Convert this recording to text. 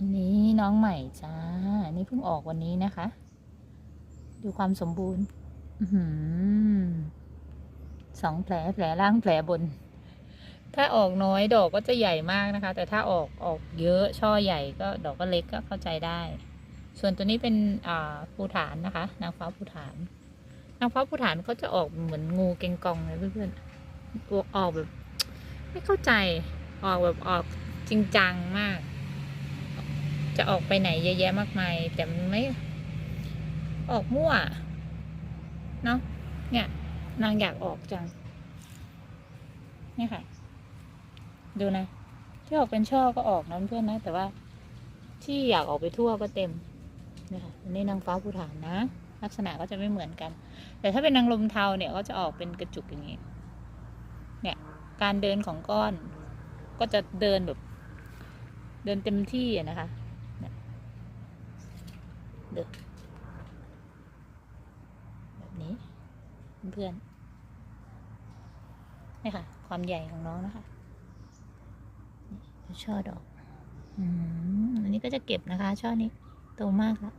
อันนี้น้องใหม่จ้า อันนี้เพิ่งออกวันนี้นะคะ ดูความสมบูรณ์อือหือสองแผลแผลล่างแผลบน ถ้าออกน้อยดอกก็จะใหญ่มากนะคะ แต่ถ้าออกออกเยอะช่อใหญ่ก็ดอกก็เล็กก็เข้าใจได้ ส่วนตัวนี้เป็นภูฐานนะคะ นางฟ้าภูฐาน นางฟ้าภูฐานเขาจะออกเหมือนงูเกงกองเลยเพื่อนๆออกแบบ ไม่เข้าใจออกแบบออกจริงจังมาก จะออกไปไหนเยอะแยะมากมาย แต่มันไม่ออกมั่วเนาะเนี่ย นางอยากออกจังนี่ค่ะ ดูนะ ที่ออกเป็นช่อก็ออกนะเพื่อนนะ แต่ว่าที่อยากออกไปทั่วก็เต็มนี่ค่ะอันนี้นางฟ้าภูฐานนะ ลักษณะก็จะไม่เหมือนกัน แต่ถ้าเป็นนางลมเทาเนี่ยก็จะออกเป็นกระจุกอย่างนี้ เนี่ย การเดินของก้อน ก็จะเดินแบบ เดินเต็มที่นะคะ ดินแบบนี้ เพื่อนนี่ค่ะ ความใหญ่ของน้องนะคะช่อดอก อืมอันนี้ก็จะเก็บนะคะ ช่อนี้โตมากแล้ว